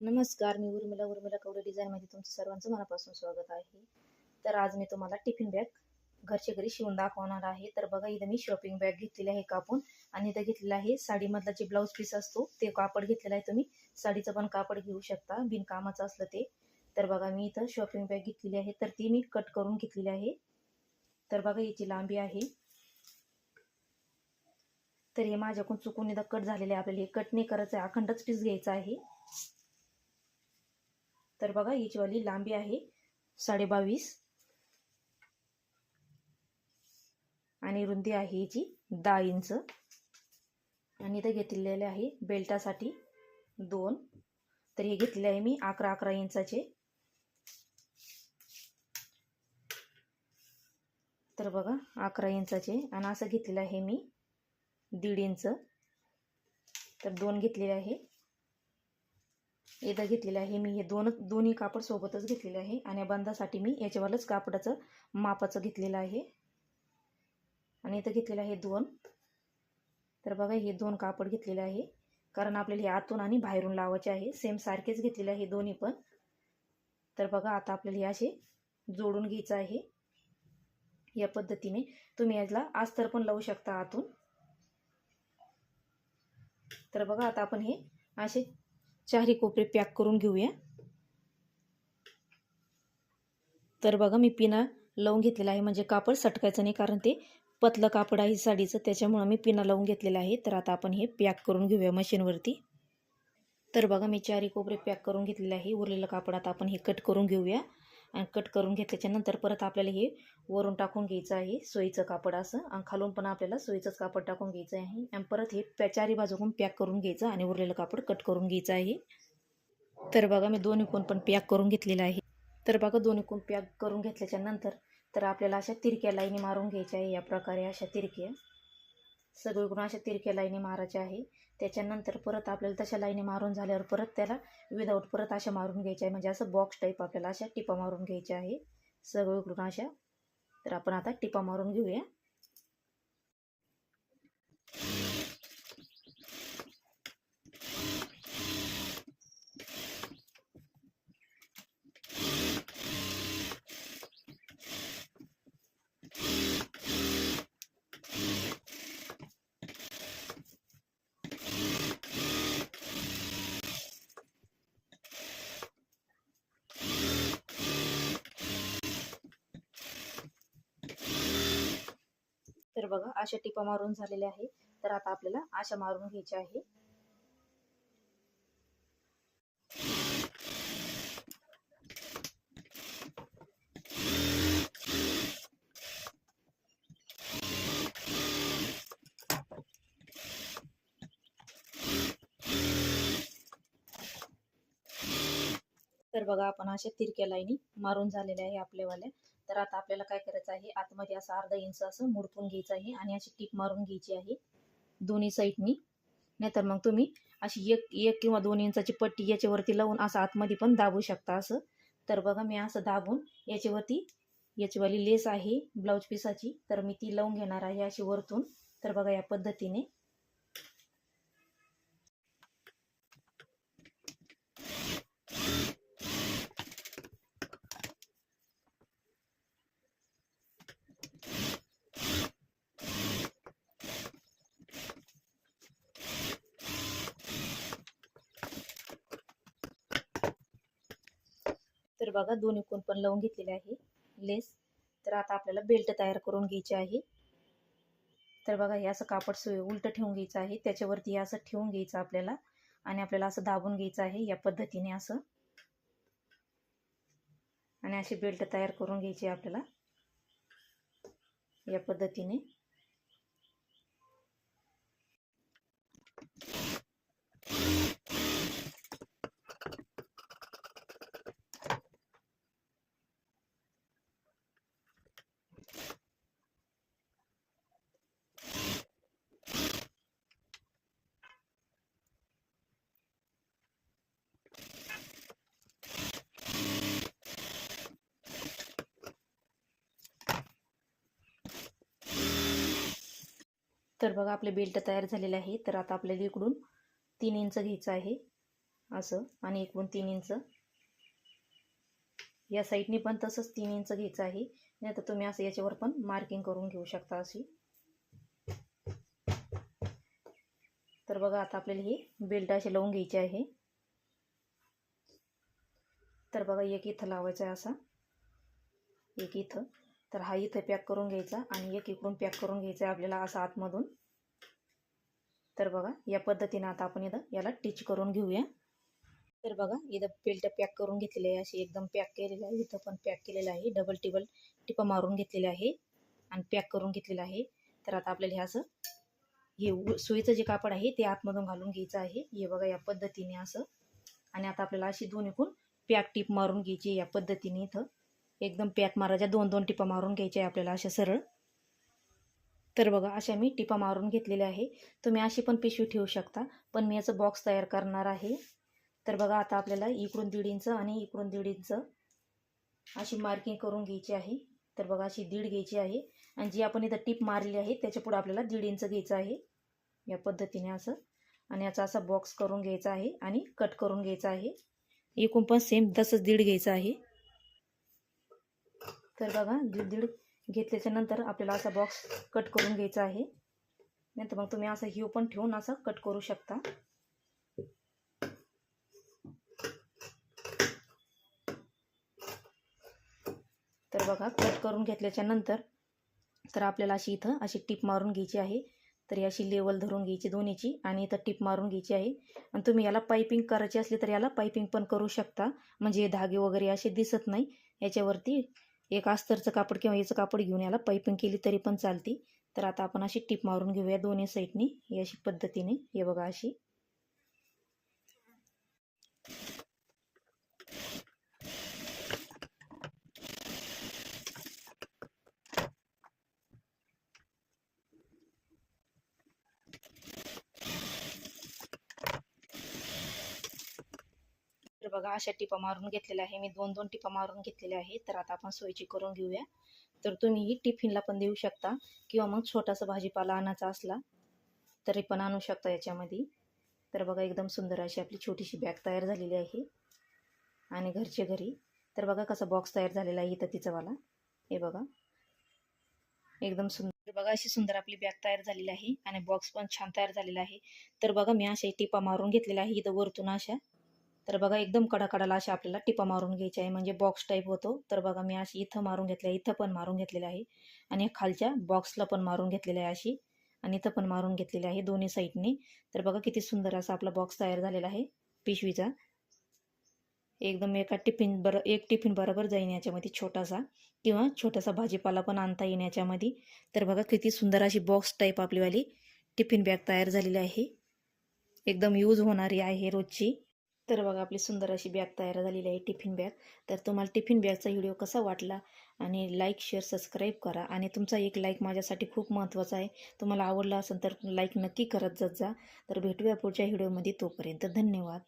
नमस्कार मी उर्मिला. उर्मिला कवडे डिझाईनमध्ये तुमचं सर्वांचं मनापासून स्वागत आहे. तर आज मी तुम्हाला टिफिन बॅग घरच्या घरी शिवून दाखवणार आहे. तर बघा इथं मी शॉपिंग बॅग घेतलेली आहे कापून आणि इथं घेतलेलं आहे साडीमधला जे ब्लाऊज पीस असतो ते कापड घेतलेलं आहे तुम्ही. साडीचं पण कापड घेऊ शकता बिनकामाचं असलं ते. तर बघा मी इथं शॉपिंग बॅग घेतलेली आहे. तर ती मी कट करून घेतलेली आहे. तर बघा याची लांबी आहे. तर हे माझ्याकडून चुकून इथं कट झालेले आहे. आपल्याला हे कट नाही करायचं आहे. अखंडच पीस घ्यायचा आहे. तर बघा याचीवाली लांबी आहे साडे बावीस आणि रुंदी आहे हिची दहा इंच. आणि इथं घेतलेले आहे बेल्टासाठी दोन. तर हे घेतलेले आहे मी अकरा अकरा इंचाचे. तर बघा अकरा इंचाचे. आणि असं घेतलेलं आहे मी दीड इंच. तर दोन घेतलेले आहे. इथं घेतलेलं आहे. मी हे दोन दोन्ही कापड सोबतच घेतलेले आहे. आणि बंधासाठी मी याच्यावरच कापडाचं मापाचं घेतलेलं आहे. आणि इथं घेतलेलं आहे दोन. तर बघा हे दोन कापड घेतलेले आहे. कारण आपल्याला हे आतून आणि बाहेरून लावायचे आहे. सेम सारखेच घेतलेले आहे दोन्ही पण. तर बघा आता आपल्याला हे असे जोडून घ्यायचं आहे. या पद्धतीने तुम्ही याला अस्तर पण लावू शकता आतून. तर बघा आता आपण हे असे चारही कोपरे पॅक करून घेऊया. तर बघा मी पिना लावून घेतलेला आहे. म्हणजे कापड सटकायचं नाही कारण ते पतलं कापड आहे साडीचं. त्याच्यामुळं मी पिना लावून घेतलेलं आहे. तर आता आपण हे पॅक करून घेऊया मशीनवरती. तर बघा मी चारही कोपरे पॅक करून घेतलेले आहे. उरलेलं कापड आता आपण हे कट करून घेऊया. आणि कट करून घेतल्याच्या नंतर परत आपल्याला हे वरून टाकून घ्यायचं आहे सोयीचं कापड असं. आणि खालून पण आपल्याला सोयीचंच कापड टाकून घ्यायचं आहे. आणि परत हे पॅ चारी बाजूकडून पॅक करून घ्यायचं आणि उरलेलं कापड कट करून घ्यायचं आहे. तर बघा मी दोन्ही कोण पण पॅक करून घेतलेलं आहे. तर बघा दोन्ही कोण पॅक करून घेतल्याच्या नंतर तर आपल्याला अशा तिरक्या लाईनी मारून घ्यायच्या आहे. या प्रकारे अशा तिरक्या. सगळीकडून अशा तिरक्या लाईनी मारायच्या आहे. त्याच्यानंतर परत आपल्याला तशा लाईनी मारून झाल्यावर परत त्याला विदाऊट परत अशा मारून घ्यायच्या आहे. म्हणजे असं बॉक्स टाईप आपल्याला अशा टिपा मारून घ्यायच्या आहे. सगळीकडून अशा. तर आपण आता टिपा मारून घेऊया. बघा अशा टिपा मारून झालेल्या आहे तर आता आपल्याला अशा मारून घ्यायच्या आहे तर बघा आपण अशा तिरक्या लाईनी मारून झालेल्या आहे आपल्यावाल्या. तर आता आपल्याला काय करायचं आहे? आतमध्ये असं अर्धा इंच असं मुडपून घ्यायचं आहे आणि अशी टीप मारून घ्यायची आहे. दोन्ही साईडनी नाहीतर मग तुम्ही अशी एक एक किंवा दोन इंचाची पट्टी याच्यावरती लावून असं आतमध्ये पण दाबू शकता असं. तर बघा मी असं दाबून याच्यावरती याचीवाली लेस आहे ब्लाऊज पिसाची तर मी ती लावून घेणार आहे अशी वरतून. तर बघा या पद्धतीने तर बघा दोन्ही कोण पण लावून घेतलेले आहे. लेस. तर आता आपल्याला बेल्ट तयार करून घ्यायची आहे. तर बघा हे असं कापड सो उलटं ठेवून घ्यायचं आहे. त्याच्यावरती हे असं ठेवून घ्यायचं आपल्याला. आणि आपल्याला असं दाबून घ्यायचं आहे या पद्धतीने असं. आणि अशी बेल्ट तयार करून घ्यायची आपल्याला. या पद्धतीने. तर बघा आपले बेल्ट तयार झालेले आहे. तर आता आपल्याला इकडून तीन इंच घ्यायचं आहे. असं आणि इकडून तीन इंच. या साईडनी पण तसंच तीन इंच घ्यायचं आहे. नाही तर तुम्ही असं याच्यावर पण मार्किंग करून घेऊ शकता अशी. तर बघा आता आपल्याला ही बेल्ट असे लावून घ्यायची आहे. तर बघा एक इथं लावायचा आहे असा. एक इथं. तर हा इथं पॅक करून घ्यायचा आणि एक इकडून पॅक करून घ्यायचा आहे आपल्याला असा आतमधून. तर बघा या पद्धतीनं आता आपण इथं याला टिच करून घेऊया. तर बघा इथं बेल्ट पॅक करून घेतलेली आहे अशी एकदम पॅक केलेलं आहे. इथं पण पॅक केलेलं आहे डबल टिबल टिपा मारून घेतलेले आहे आणि पॅक करून घेतलेलं आहे. तर आता आपल्याला हे असं हे उ- सुईचं जे कापड आहे ते आतमधून घालून घ्यायचं आहे. हे बघा या पद्धतीने असं. आणि आता आपल्याला अशी दोन्हीकून पॅक टिप मारून घ्यायची या पद्धतीने इथं. एकदम पॅक मारायच्या दोन दोन टिपा मारून घ्यायच्या आहे आपल्याला अशा सरळ. तर बघा अशा मी टिपा मारून घेतलेल्या आहे. तुम्ही अशी पण पिशवी ठेवू शकता पण मी याचं बॉक्स तयार करणार आहे. तर बघा आता आपल्याला इकडून दीड इंच आणि इकडून दीड इंच अशी मार्किंग करून घ्यायची आहे. तर बघा अशी दीड घ्यायची आहे. आणि जी आपण इथं टीप मारली आहे त्याच्या पुढे आपल्याला दीड इंच घ्यायचं आहे. या पद्धतीने असं. आणि याचा असा बॉक्स करून घ्यायचा आहे आणि कट करून घ्यायचा आहे. एकूण पण सेम तसंच दीड घ्यायचं आहे. तर बघा दीड दीड घेतल्याच्या नंतर आपल्याला असा बॉक्स कट करून घ्यायचा आहे. नंतर मग तुम्ही असं हिव पण ठेवून असं कट करू शकता. तर बघा कट करून घेतल्याच्या नंतर तर आपल्याला अशी इथं अशी टिप मारून घ्यायची आहे. तर अशी लेवल धरून घ्यायची दोन्हीची आणि इथं टिप मारून घ्यायची आहे. आणि तुम्ही याला पायपिंग करायची असली तर याला पायपिंग पण करू शकता. म्हणजे हे धागे वगैरे असे दिसत नाही. याच्यावरती एक अस्तरचं कापड किंवा याचं कापड घेऊन याला पायपिंग केली तरी पण चालते. तर आता आपण अशी टीप मारून घेऊया दोन्ही साईडनी ही अशी पद्धतीने. हे बघा अशी. तर बघा अशा टिपा मारून घेतलेल्या आहे. मी दोन दोन टिपा मारून घेतलेल्या आहे तर आता आपण सोयची करून घेऊया. तर तुम्ही ही टिफिनला पण देऊ शकता. किंवा मग छोटासा भाजीपाला आणायचा असला तरी पण आणू शकता याच्यामध्ये. तर बघा एकदम सुंदर अशी आपली छोटीशी बॅग तयार झालेली आहे. आणि घरचे घरी. तर बघा कसा बॉक्स तयार झालेला आहे इथं तिचावाला. हे बघा. एकदम सुंदर. बघा अशी सुंदर आपली बॅग तयार झालेली आहे. आणि बॉक्स पण छान तयार झालेला आहे. तर बघा मी अशा टिपा मारून घेतलेल्या आहे. इथं वरतून अशा. तर बघा एकदम कडाकडाला अशा आपल्याला टिपा मारून घ्यायची आहे. म्हणजे बॉक्स टाईप होतो. तर बघा मी अशी इथं मारून घेतल्या इथं पण मारून घेतलेलं आहे. आणि खालच्या बॉक्सला पण मारून घेतलेलं आहे अशी. आणि इथं पण मारून घेतलेली आहे दोन्ही साईडनी तर बघा किती सुंदर असा आपला बॉक्स तयार झालेला आहे पिशवीचा. एकदम एका टिफिन बर एक टिफिन बरोबर जाईन याच्यामध्ये छोटासा. किंवा छोटासा भाजीपाला पण आणता येईन याच्यामध्ये. तर बघा किती सुंदर अशी बॉक्स टाईप आपलीवाली टिफिन बॅग तयार झालेली आहे. एकदम यूज होणारी आहे रोजची. तर बघा आपली सुंदर अशी बॅग तयार झालेली आहे टिफिन बॅग. तर तुम्हाला टिफिन बॅगचा व्हिडिओ कसा वाटला? आणि लाईक शेअर सबस्क्राईब करा. आणि तुमचा एक लाईक माझ्यासाठी खूप महत्त्वाचा आहे. तुम्हाला आवडला असेल तर लाईक नक्की करत जात जा. तर भेटूया पुढच्या व्हिडिओमध्ये तोपर्यंत. धन्यवाद.